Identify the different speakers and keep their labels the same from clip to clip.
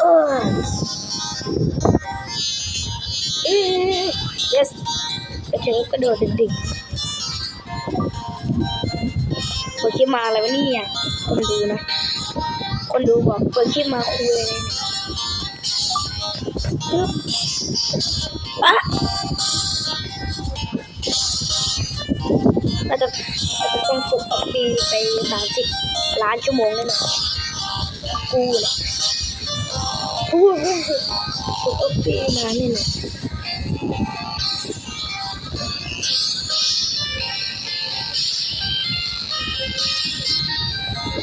Speaker 1: เออเอ้ย yes กระเชิงกระโดดดิ่งๆคนคิดมาอะไรวะเนี่ย คนดูนะ คนดูบอกคนคิดมาคุยอะไรเนี่ยปึ๊บอะน่าจะน่าจะต้องฝึกออกปีไปสามสิบล้านชั่วโมงแน่นอน กูแหละกูฝึกฝึกออกปีนาเนแน่นอน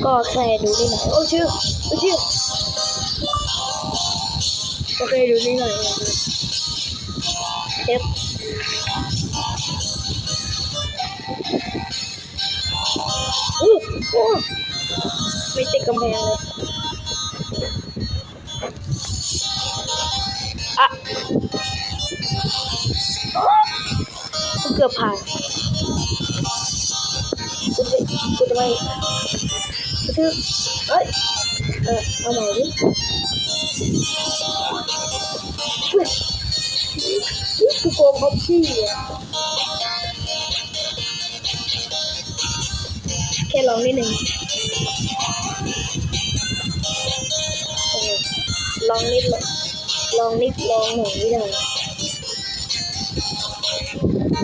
Speaker 1: ก็แค่ดูนิดหน่อยโอ้ชื่อโอ้ชื่อก็แค่ดูนิดหน่อยเจ็บอู้อู้ไม่ติดกำแพงเลย กูเกือบผ่านกูจะกูจะไม่กูจะเอ้ยเออเอาใหม่ดิฮ้ยกูโกงเขาพี่อะแค่ลองนิดหนึ่งโอ้โหลองนิดเลย ลองนิดลองหน่อยไม่ได้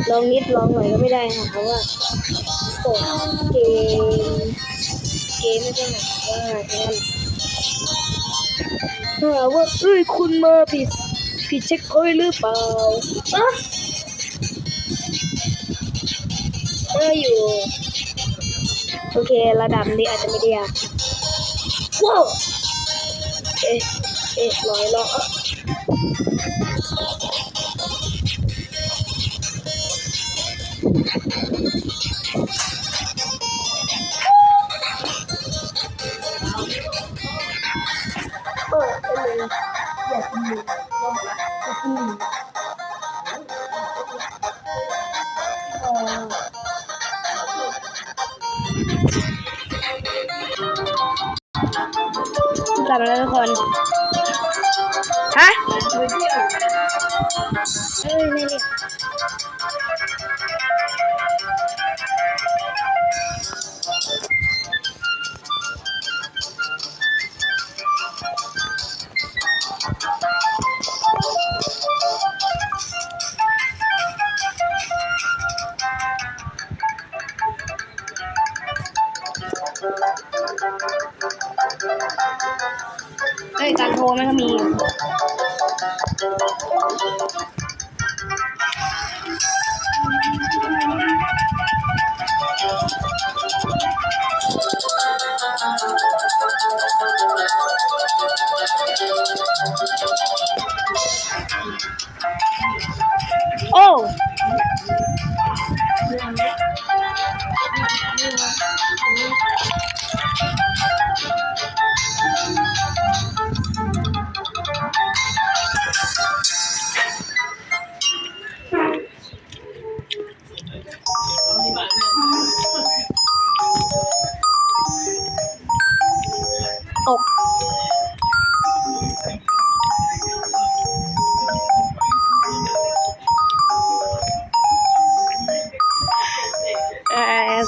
Speaker 1: ลองนิดลองหน่อยก็ไม่ได้ค่ะเพราะว่าโอ้เกมเกมไม่ใช่หมายว่างั้นถ้าว่าเอ้ยคุณมาผิดผิดเช็คพอยหรือเปล่าอะเอออยู่โอเคระดับนี้อาจจะไม่ได้ยากว้าวเอ๊ะเอ๊ะลอยลอย เอ๊ะเออเอออยากกินอยากกินเออกลับมาแล้วทุกคน ฮะเอ้ย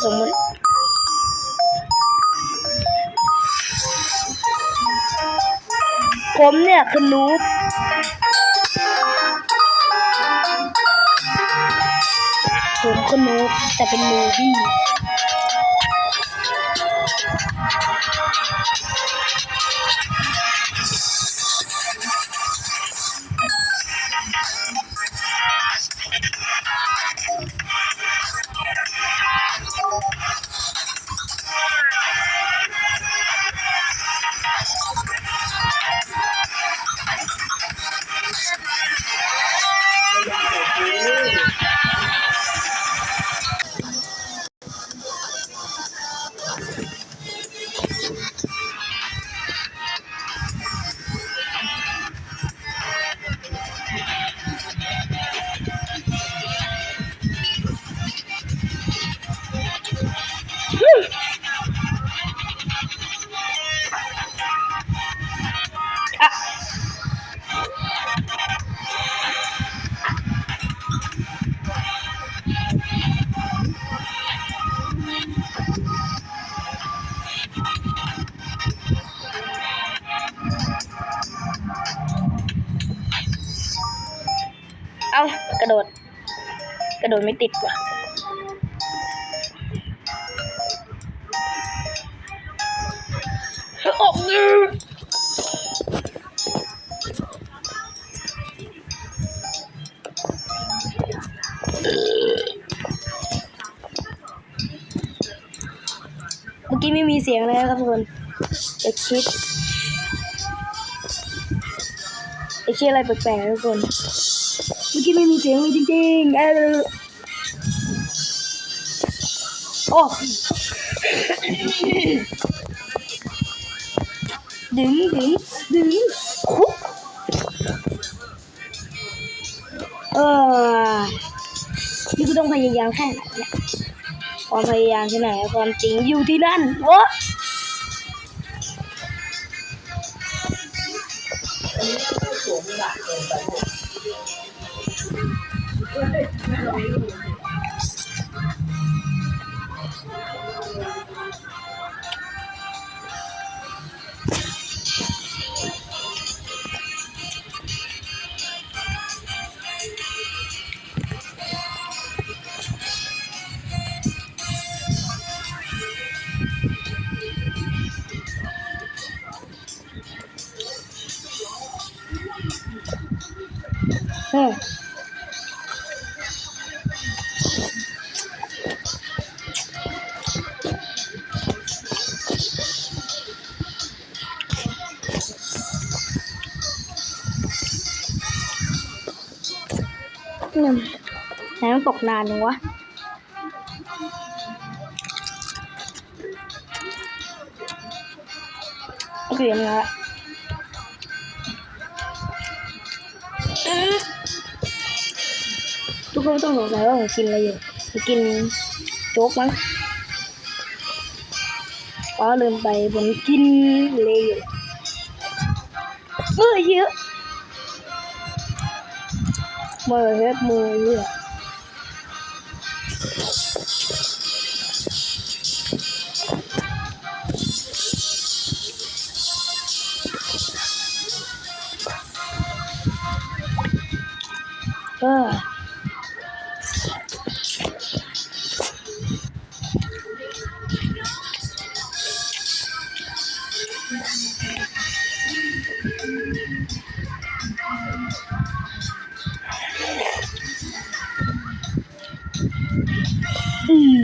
Speaker 1: สมมติผมเนี่ยคือนูบผมคือนูบแต่เป็นนูบี้ เอากระโดด กระโดดไม่ติดว่ะออกมือเมื่อกี้ไม่มีเสียงเลยครับทุกคนเดี๋ยวคิดไอ้คิดอะไรแปลกๆทุกคน มื่อกี้ไม่มีเสียงเลยจริงๆเออโอ้ดึงดึงดึงคุกเออนี่กูต้องพยายามแค่ไหนเนี่ยความพยายามที่ไหนความจริงอยู่ที่นั่นวะเออเนี่ย ไหนมันตกนานจังวะโอเคนะ ทุกคนต้องสงสัยว่าผมกินอะไรอยู่ผมกินโจ๊กมั้งอ๋อลืมไปผมกินเลยอยู่มือเยอะมือเยอะมือเยอะ อืม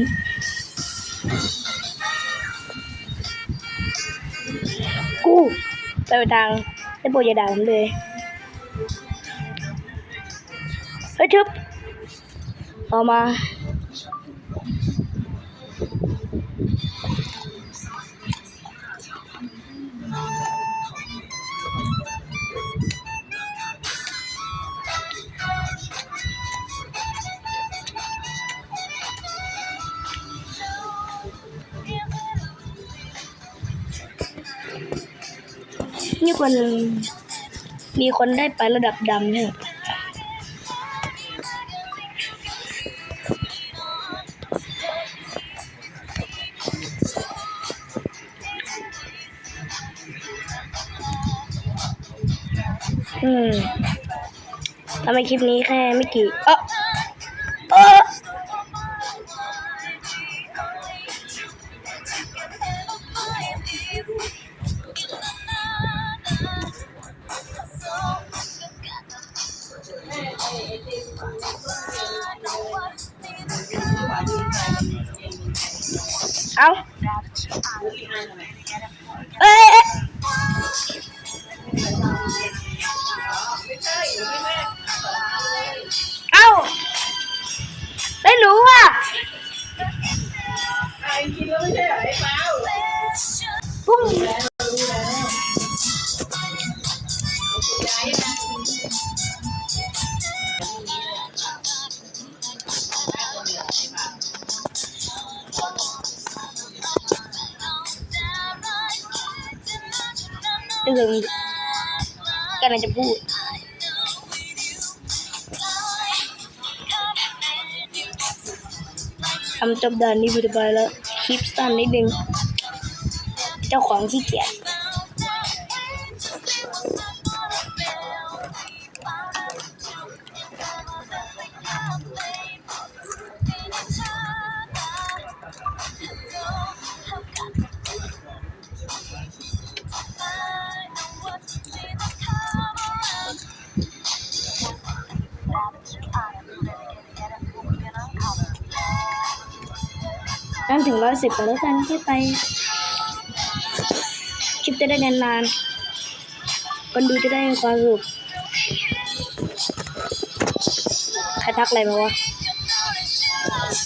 Speaker 1: กูไปไปดังได้โปรดอย่าด่าผมเลย เฮ้ยทึบเอามา นี่คนมีคนได้ไประดับดำเนี่ยอืมทำไมคลิปนี้แค่ไม่กี่เออเออ เอ้ยเอ้ยเตื่นกำลันจะพูด ทำจบด่านนี้ไปแล้ว คลิปสั้นนิดนึง เจ้าของขี้เกียจ ถึงร้อยสิบไปแล้วกันที่ไป คลิปจะได้นานๆคนดูจะได้ความสุขใครทักอะไรมาวะ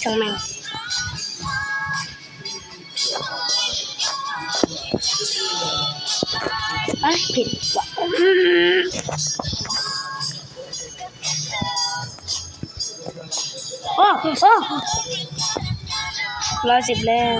Speaker 1: ช่างแม่งอ้ผิดว่ะโอ้โอ้ ร้อยสิบแล้ว